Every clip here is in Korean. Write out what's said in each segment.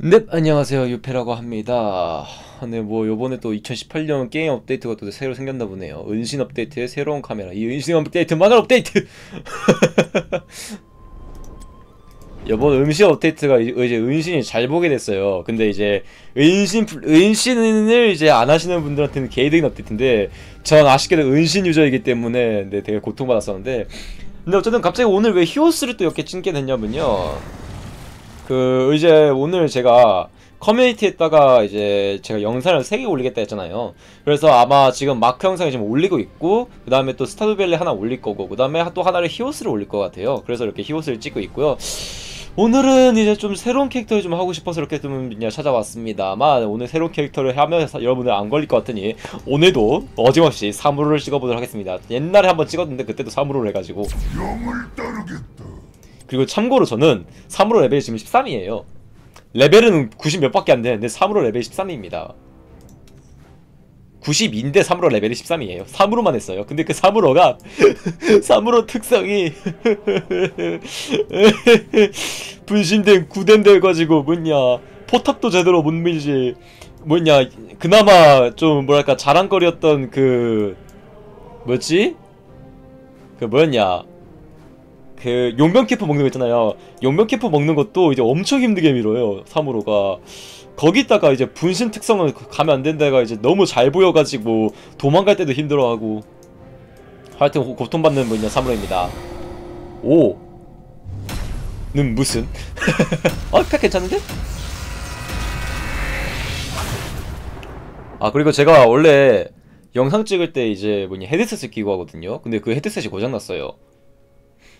네, 안녕하세요. 유페라고 합니다. 네, 뭐 요번에 또 2018년 게임 업데이트가 또 새로 생겼나 보네요. 은신 업데이트의 새로운 카메라. 이 은신 업데이트 만화 업데이트. 요번 은신 업데이트가 이- 이제 은신이 잘 보게 됐어요. 근데 이제 은신 은신을 이제 안 하시는 분들한테는 개이득인 업데이트인데 전 아쉽게도 은신 유저이기 때문에 네, 되게 고통받았었는데 근데 어쨌든 갑자기 오늘 왜 히오스를 또 이렇게 찍게 됐냐면요. 그 이제 오늘 제가 커뮤니티에다가 이제 제가 영상을 3개 올리겠다 했잖아요. 그래서 아마 지금 마크 영상을 지금 올리고 있고 그 다음에 또 스타드밸리 하나 올릴 거고 그 다음에 또 하나를 히오스를 올릴 것 같아요. 그래서 이렇게 히오스를 찍고 있고요. 오늘은 이제 좀 새로운 캐릭터를 좀 하고 싶어서 이렇게 좀 찾아왔습니다만 오늘 새로운 캐릭터를 하면 사- 여러분들 안 걸릴 것 같으니 오늘도 어김없이 사무로를 찍어보도록 하겠습니다. 옛날에 한번 찍었는데 그때도 사무로를 해가지고 그리고 참고로 저는 3으로 레벨이 지금 13이에요. 레벨은 90 몇 밖에 안 되는데 3으로 레벨이 13입니다. 92인데 3으로 레벨이 13이에요. 3으로만 했어요. 근데 그 3으로가 3으로 특성이 분신된 구덴 돼가지고 뭐냐 포탑도 제대로 못 밀지 뭐냐 그나마 좀 뭐랄까 자랑거리였던 그 뭐지? 그 뭐였냐 그 용병 캐프 먹는 거 있잖아요. 용병 캐프 먹는 것도 이제 엄청 힘들게 밀어요. 3으로가. 거기다가 이제 분신 특성을 가면 안 된다가 이제 너무 잘 보여가지고 도망갈 때도 힘들어하고. 하여튼 고- 고통받는 분야 3으로입니다. 오. 는 무슨? 어, 팩 괜찮은데? 아, 그리고 제가 원래 영상 찍을 때 이제 뭐냐 헤드셋을 끼고 하거든요. 근데 그 헤드셋이 고장났어요.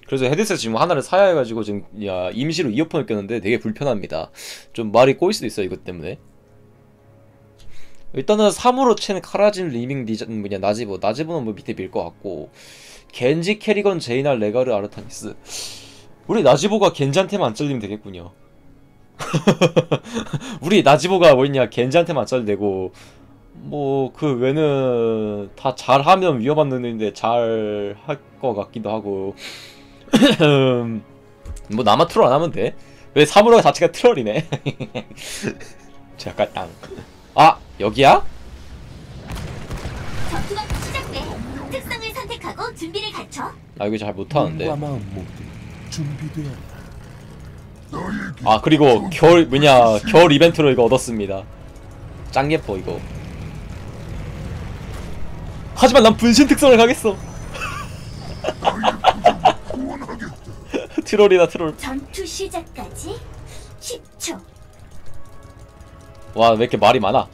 그래서 헤드셋 지금 하나를 사야 해가지고 지금 야 임시로 이어폰을 꼈는데 되게 불편합니다. 좀 말이 꼬일 수도 있어요 이것 때문에. 일단은 3으로 챈 카라진 리밍 디자 뭐냐 나지보 나지보는 뭐 밑에 밀 것 같고 겐지 캐리건 제이나 레가르 아르타니스 우리 나지보가 겐지한테만 안 잘리면 되겠군요. 우리 나지보가 뭐냐 겐지한테만 안 잘리고 뭐 그 외는 다 잘하면 위험한 놈인데 잘 할 것 같기도 하고 뭐 나만 트롤 안 하면 돼? 왜 사무라이 자체가 트롤이네? 잠깐 땅. 아 여기야? 전투가 시작돼. 특성을 선택하고 준비를 갖춰. 나 여기 잘 못하는데. 아 그리고 겨울 뭐냐 겨울 이벤트로 이거 얻었습니다. 짱 예뻐 이거. 하지만 난 분신 특성을 가겠어. 트롤이다 트롤. 전투 시작까지 10초. 와 왜 이렇게 말이 많아?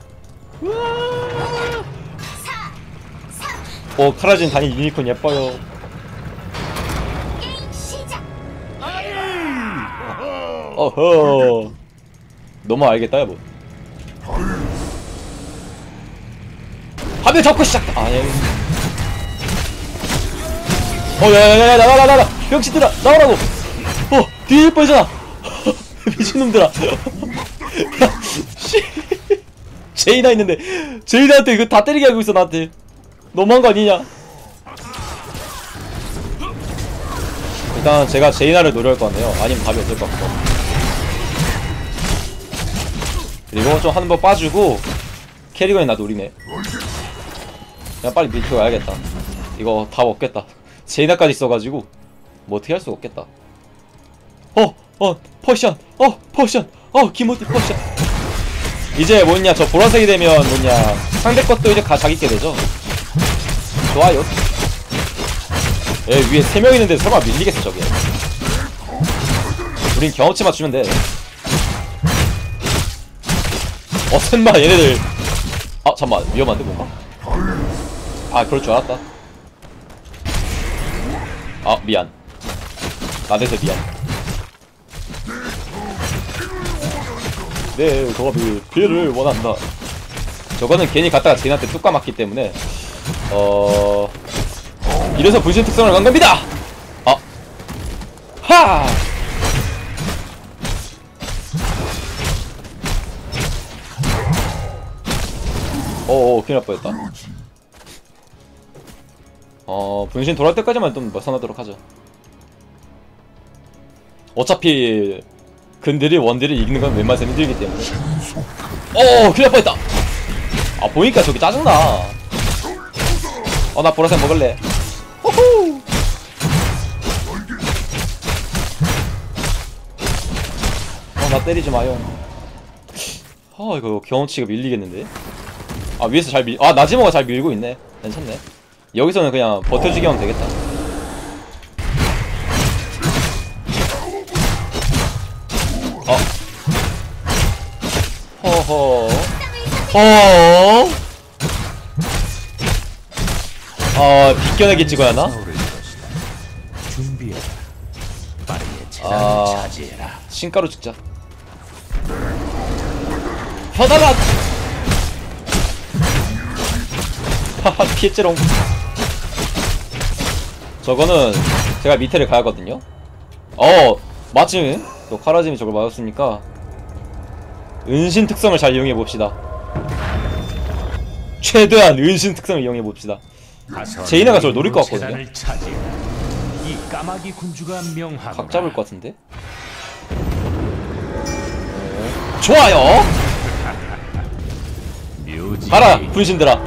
4, 3, 어 카라진 단이 유니콘 예뻐요. 어허. 너무 알겠다 여보. 화면 잡고 시작. 아 예. 어 야야야야 나와 나와 나와 병신들아 나오라고. 어 뒤질 뻔했잖아. 미친놈들아. 씨. 제이나 있는데 제이나한테 이거 다 때리게 하고 있어 나한테. 너무한 거 아니냐? 일단 제가 제이나를 노려할 것 같네요. 아니면 답이 없을 것 같고. 그리고 좀한번 빠지고 캐리건이 나 노리네. 그냥 빨리 밀고 가야겠다. 이거 답 없겠다. 제이나까지 있어가지고 뭐 어떻게 할 수가 없겠다. 어, 어, 퍼션, 어, 퍼션, 어, 기모티 퍼션. 이제 뭐냐 저 보라색이 되면 뭐냐 상대 것도 이제 가 자기 게 되죠. 좋아요. 예, 위에 세명 있는데 설마 밀리겠어 저게. 우린 경험치 맞추면 돼. 어, 설마 얘네들. 아, 잠만 위험한데 뭔가? 아, 그럴 줄 알았다. 아, 미안. 나한테서 미안. 네, 조합이 피해를 원한다. 저거는 괜히 갔다가 제인한테 뚝 까맞기 때문에 어 이래서 분신 특성을 간 겁니다. 아, 하. 어어 큰일 날 뻔했다 어 분신 돌아올 때까지만 좀 벗어나도록 하죠 어차피 근들이 원딜을 이기는 건 웬만해서 힘들기 때문에 어 큰일 날 뻔했다. 아 보니까 저기 짜증나. 어 나 보라색 먹을래. 호호! 어나 때리지 마요. 아 이거 경험치가 밀리겠는데? 아 위에서 잘 밀.. 아 나지모가 잘 밀고 있네. 괜찮네. 여기서는 그냥 버텨주기 하면 되겠다 어? 아 비껴내기 찍어야 하나? 아. 신가루 찍자 혀다가 하하 피했지롱 저거는 제가 밑에를 가야거든요 어 마침 또 카라짐이 저걸 맞았으니까 은신 특성을 잘 이용해 봅시다 최대한 은신 특성을 이용해 봅시다. 제이나가 저를 노릴 것 같거든요. 각 잡을 것 같은데? 좋아요. 묘지 가라 분신들아.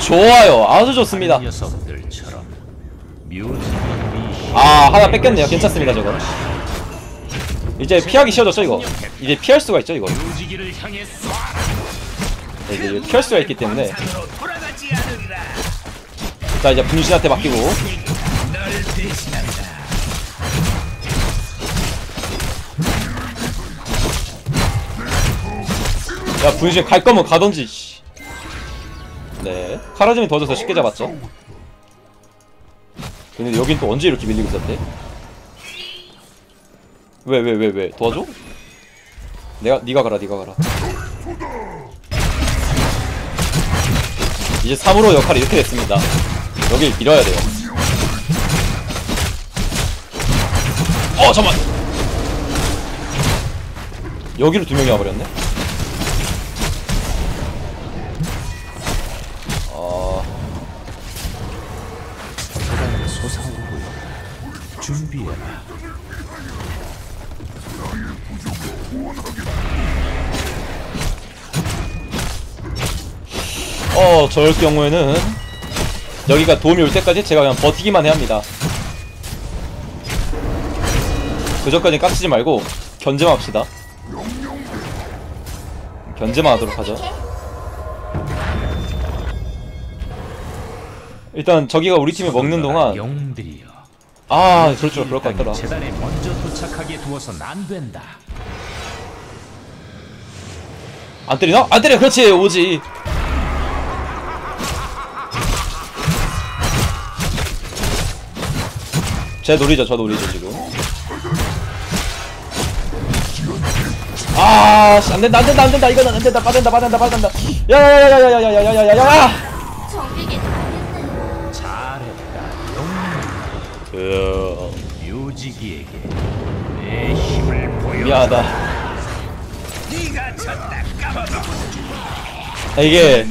좋아요. 아주 좋습니다. 아 하나 뺏겼네요. 괜찮습니다 저거. 이제 피하기 쉬워졌죠 이거? 이제 피할 수가 있죠 이거. 네, 이제 피할 수가 있기 때문에. 자 이제 분신한테 맡기고. 야 분신 갈 거면 가던지 씨. 네 카라짐이 도와줘서 쉽게 잡았죠 근데 여긴 또 언제 이렇게 밀리고 있었대 왜 왜 왜 왜 도와줘? 내가 네가 가라 네가 가라 이제 3으로 역할이 이렇게 됐습니다. 여길 밀어야 돼요. 어 잠만! 여기로 두 명이 와버렸네? 어... 솟아오르고 준비해라. 저럴 경우에는 여기가 도움이 올 때까지 제가 그냥 버티기만 해야 합니다. 그전까지 깝치지 말고 견제만 합시다. 견제만 하도록 하죠. 일단 저기가 우리 팀이 먹는 동안. 아 그렇죠 그럴 것 같더라. 재단에 먼저 도착하게 두어서는 안 된다. 안 때리나? 안 때려 그렇지 오지. 제 놀이죠 저 놀이죠 지금. 아, 씨, 안 된다, 안 된다, 안 된다, 이거는 안 된다, 빠진다, 빠진다, 빠진다. 당했나요? 잘했다. 영그 묘지기에게 내 힘을 보여. 미안하다. 네가. 까먹어. 아, 이게.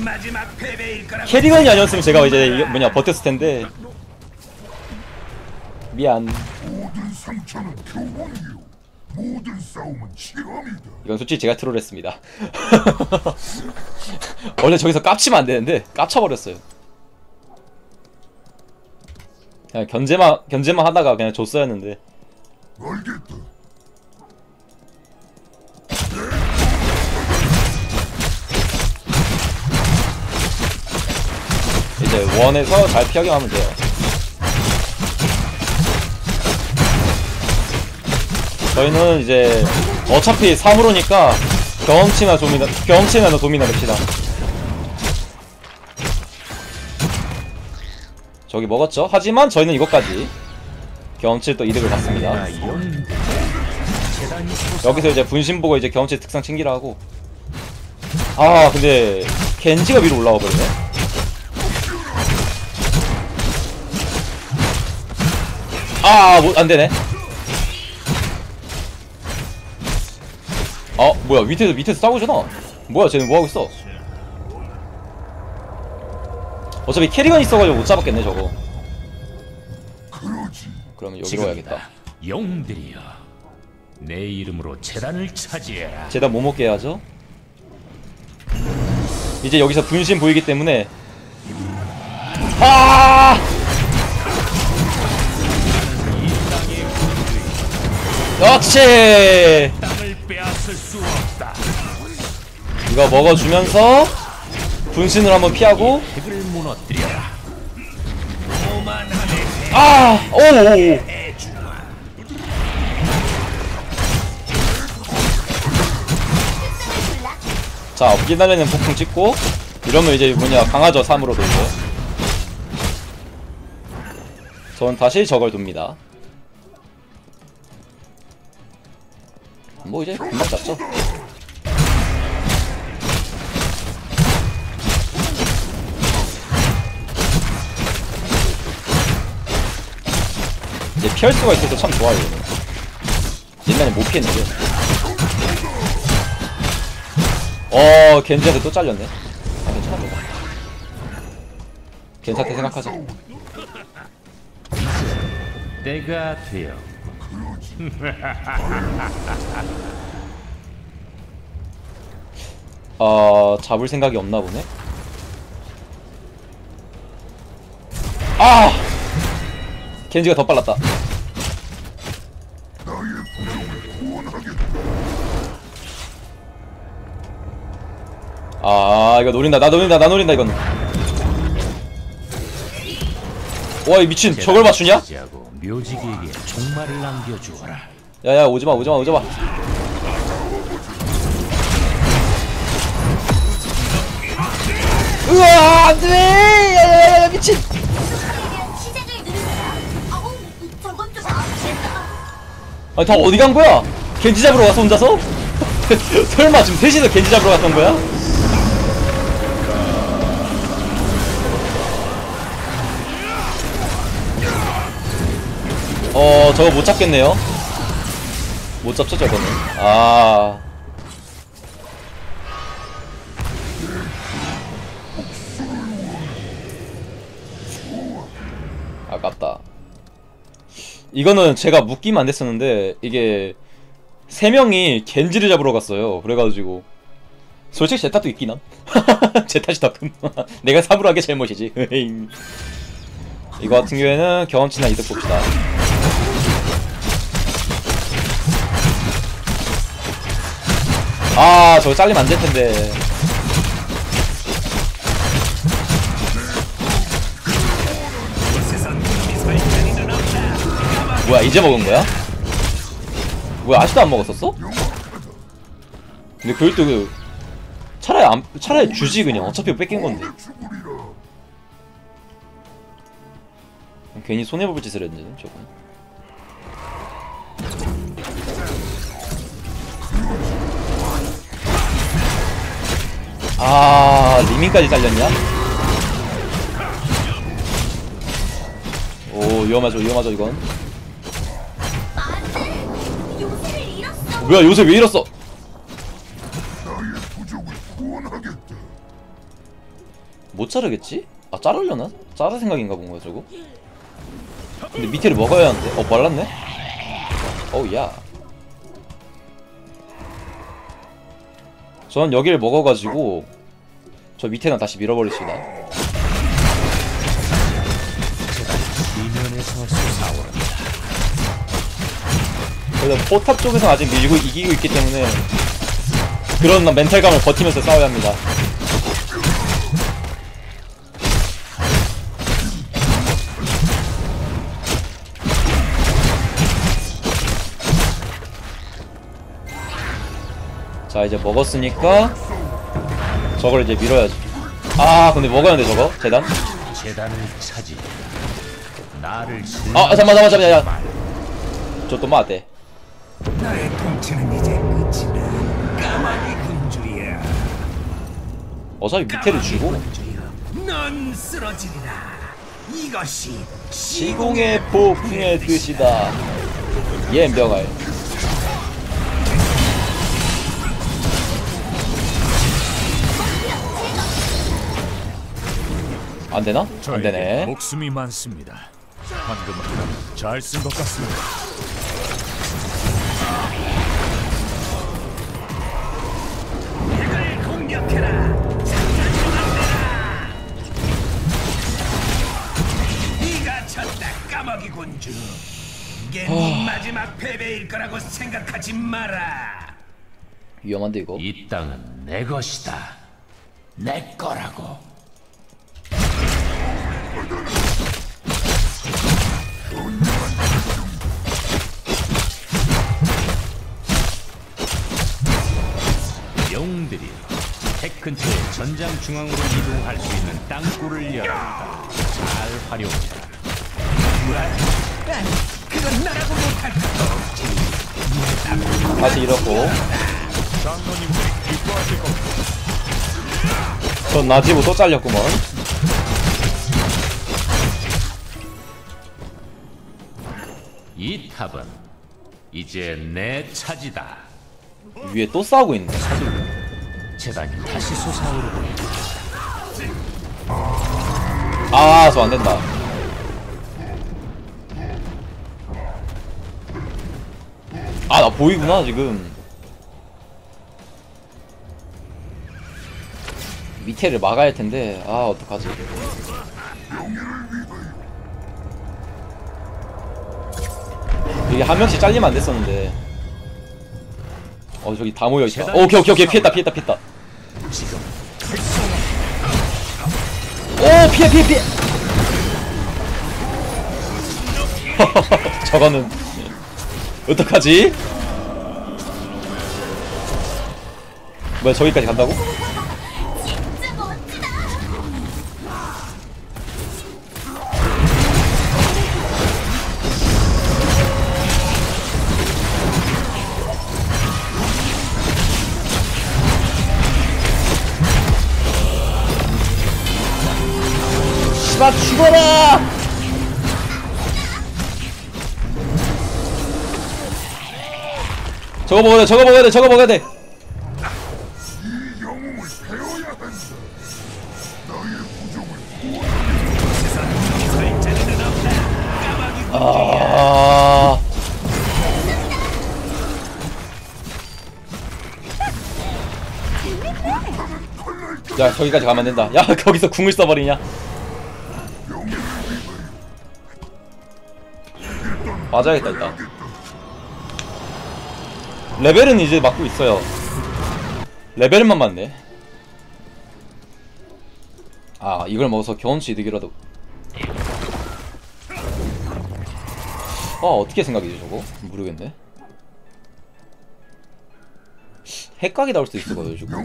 캐리건이 아니었으면 제가 이제 뭐냐 버텼을 텐데. 미안. 이건 솔직히 제가 트롤했습니다. 원래 저기서 깝치면 안 되는데 깝쳐버렸어요. 그냥 견제만 견제만 하다가 그냥 줬어야 했는데. 이제 원에서 잘 피하게 하면 돼요. 저희는 이제 어차피 3으로니까 경험치나 도미나 경험치나 도미나 냅시다. 저기 먹었죠? 하지만 저희는 이것까지 경험치 또 이득을 받습니다. 여기서 이제 분신 보고 이제 경험치 특성 챙기라 하고. 아 근데 겐지가 위로 올라와 버리네. 아, 뭐, 안 되네. 어, 뭐야, 밑에서, 밑에서 싸우잖아 뭐야, 쟤는 뭐하고 있어? 어차피 캐리건 있어가지고 못 잡았겠네, 저거. 그러지. 그러면 여기로 가야겠다. 영들이여. 내 이름으로 재단을 차지해라. 재단 뭐 먹게 해야죠? 이제 여기서 분신 보이기 때문에 아! 그렇 이거 먹어주면서 분신을 한번 피하고. 아! 오! 자, 기날리는 폭풍 찍고 이러면 이제 뭐냐 강하죠 3으로도 이제 전 다시 저걸 둡니다 뭐 이제 금방 잡죠 이제 피할 수가 있어서 참 좋아요. 옛날에 못 피했는데. 어 겐지한테 또 잘렸네. 아 괜찮아 뭐. 괜찮게 생각하자. 때가 되어. 어 잡을 생각이 없나 보네. 아 겐지가 더 빨랐다. 아 이거 노린다 나 노린다 나 노린다 이건 와이 미친 저걸 맞추냐? 묘지기에게 종말을 남겨주어라. 야야 오지마 오지마 오지마 으아 안돼 야야야 미친 아니 다 어디 간 거야? 겐지 잡으러 왔어 혼자서? 설마 지금 셋이서 겐지 잡으러 갔던 거야? 어 저거 못 잡겠네요 못 잡죠 저거는 아 이거는 제가 묶기만 안 됐었는데 이게 세 명이 겐지를 잡으러 갔어요. 그래가지고 솔직히 제 탓도 있긴 함. 제 탓이 더 큰. 내가 사부하게 잘못이지. 이거 같은 경우에는 경험치나 이득 봅시다. 아, 저거 잘리면 안 될 텐데. 뭐야, 이제 먹은 거야? 뭐야, 아직도 안 먹었었어? 근데 그걸 또 그, 차라리 안, 차라리 주지, 그냥. 어차피 뺏긴 건데. 괜히 손해볼 짓을 했네, 저건. 아, 리밍까지 잘렸냐? 오, 위험하죠, 위험하죠, 이건. 잃었어. 뭐야, 요새 왜 이랬어? 나의 부족을 구원하겠다. 못 자르겠지? 아, 자르려나? 자를 생각인가 본 거야, 저거? 근데 밑에를 먹어야 하는데? 어, 말랐네? 어우, 야. 전 여기를 먹어가지고, 저 밑에는 다시 밀어버립시다. 이면에서 솟아오른 다. 그래서 포탑 쪽에서 아직 밀고 이기고 있기 때문에, 그런 멘탈감을 버티면서 싸워야 합니다. 자 이제 먹었으니까 저걸 이제 밀어야지 아 근데 먹어야 돼 저거 재단 재단을 차지해라. 나를 아 잠깐만 잠깐만 잠깐만 저또 맞대 나의 통치는 이제 끝이다. 까마귀 군주야. 어차피 밑에를 주고 넌 쓰러지리라. 이것이 시공의 폭풍의 뜻이다 예 명할 안되나? 안되네 목숨이 많습니다. 방금 잘쓴 것 같습니다. 마지막 패배일 거라고 생각하지 마라. 위험한데 이거 이 땅은 내 것이다. 내 거라고. 영웅들이 핵 근처의 전장 중앙으로 이동할 수 있는 땅굴을 열었다. 잘 활용해라. 다시 잃었고 전 나지고 또 잘렸구먼 이 탑은 이제 내 차지다. 위에 또 싸우고 있네 재단이 다시 솟아오르고 있다. 아저 안된다 아 나 보이구나 지금. 밑에를 막아야 할 텐데 아 어떡하지? 이게 한 명씩 잘리면 안 됐었는데. 어 저기 다 모여있다 오케이 오케이 오케이. 피했다 피했다 피했다. 오 피해 피해 피해. 저거는 어떡하지? 뭐야 저기까지 간다고? 씨발 죽어라! 저거 먹어야 돼 저거 먹어야 돼 저거 먹어야 돼. 아... 야 저기까지 가면 안 된다. 야 거기서 궁을 써버리냐? 맞아야겠다 일단 레벨은 이제 맞고 있어요. 레벨만 맞네. 아 이걸 먹어서 경험치 이득이라도. 아 어떻게 생각이지 저거? 모르겠네. 핵각이 나올 수도 있거든요 지금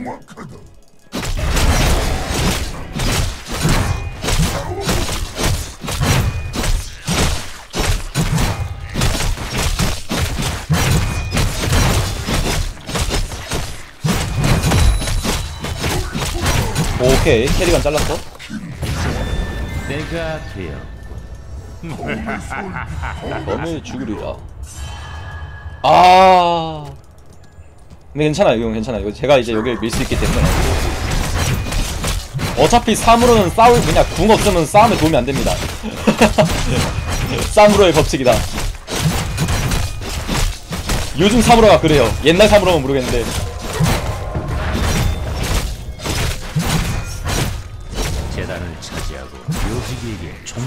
오케이 캐리건 잘랐어. 내가 되어 너를 죽으리라. 아. 근데 괜찮아요 이건 괜찮아요 이거 제가 이제 여기를 밀 수 있기 때문에. 어차피 3으로는 싸울 그냥 궁 없으면 싸움에 도움이 안 됩니다. 쌈으로의 법칙이다. 요즘 3으로가 그래요. 옛날 3으로는 모르겠는데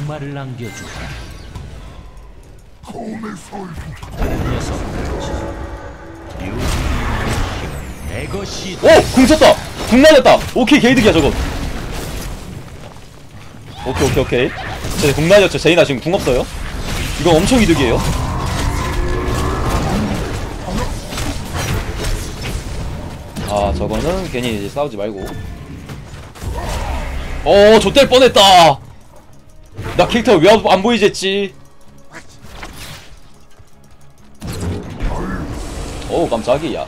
종말을 남겨주라. 묘지기의 힘은 내 것이 오! 궁 쳤다! 궁 날렸다! 오케이 게이득이야 저거 오케이 오케이 오케이 제 궁 날렸죠 제이나 지금 궁 없어요 이거 엄청 이득이에요 아 저거는 괜히 이제 싸우지 말고 어 좆될 뻔했다 나 캐릭터 왜안 보이지 했지 오 깜짝이야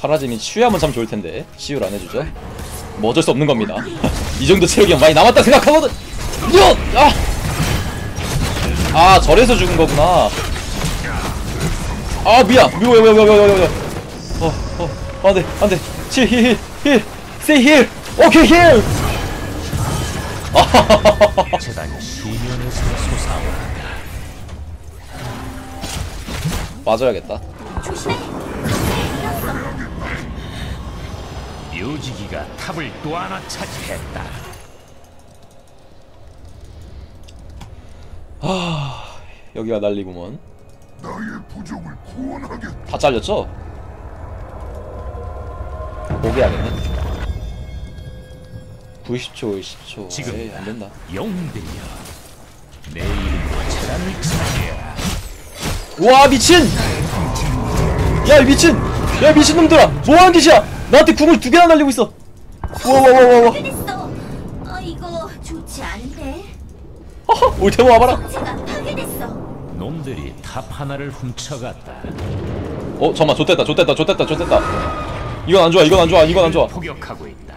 카라짐이 치유하면 참 좋을 텐데 치유를 안 해주죠. 뭐 어쩔 수 없는 겁니다. 이 정도 체력이 많이 남았다 생각하거든. 요! 아! 아 절에서 죽은 거구나. 아 미안. 미워 미워 미워 미워 미워. 어어 안돼 안돼. 힐힐힐 힐. 재단이 수면에서 솟아오른다. 맞아야겠다. 조심해. 묘지기가 탑을 또 하나 차지했다. 여기가 난리구먼 나의 부족을 구원하겠다. 다 잘렸죠? 포기하겠네 90초 10초 지금 에이 안 된다 영웅들이여 내 이름으로 재단을 차지해라 와 미친! 야이 미친! 야 미친 놈들아! 뭐하는 짓이야! 나한테 궁을 두 개나 날리고 있어! 와와와와와 파괴됐어. 아 이거 좋지 않은데. 올 테모 와봐라! 놈들이 탑 하나를 훔쳐갔다 어 잠깐만 좆됐다 좆됐다 좆됐다 좆됐다 이건 안 좋아 이건 안 좋아 이건 안 좋아 포격하고 있다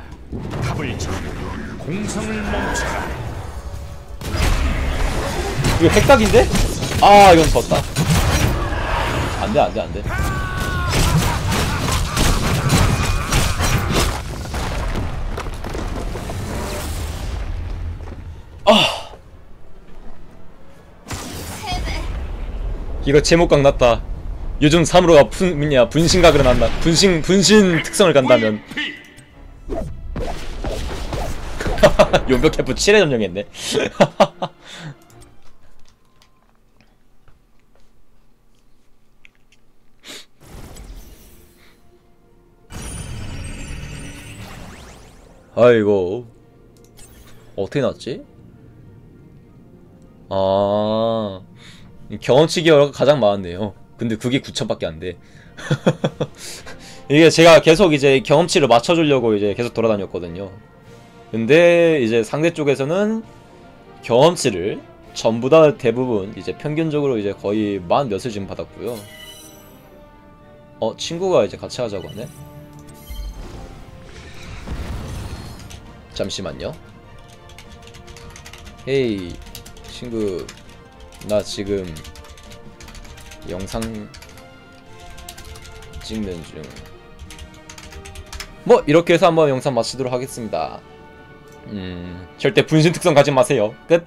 탑을 지고 공성을 멈춰라. 이거 핵각인데? 아 이건 졌다. 안돼 안돼 안돼. 패배. 이거 제목각 났다. 요즘 3으로가 분, 뭐냐 분신각으로 난다. 분신 분신 특성을 간다면 용벽 캠프 7회 점령했네 아이고 어떻게 났지? 아 경험치 기어가 가장 많았네요. 근데 그게 9천밖에 안 돼. 이게 제가 계속 이제 경험치를 맞춰주려고 이제 계속 돌아다녔거든요. 근데 이제 상대 쪽에서는 경험치를 전부 다 대부분 이제 평균적으로 이제 거의 만 몇을 지금 받았고요. 어 친구가 이제 같이 하자고 하네. 잠시만요. 헤이 친구 나 지금 영상 찍는 중. 뭐 이렇게 해서 한번 영상 마치도록 하겠습니다. 음 절대 분신 특성 가지 마세요. 끝.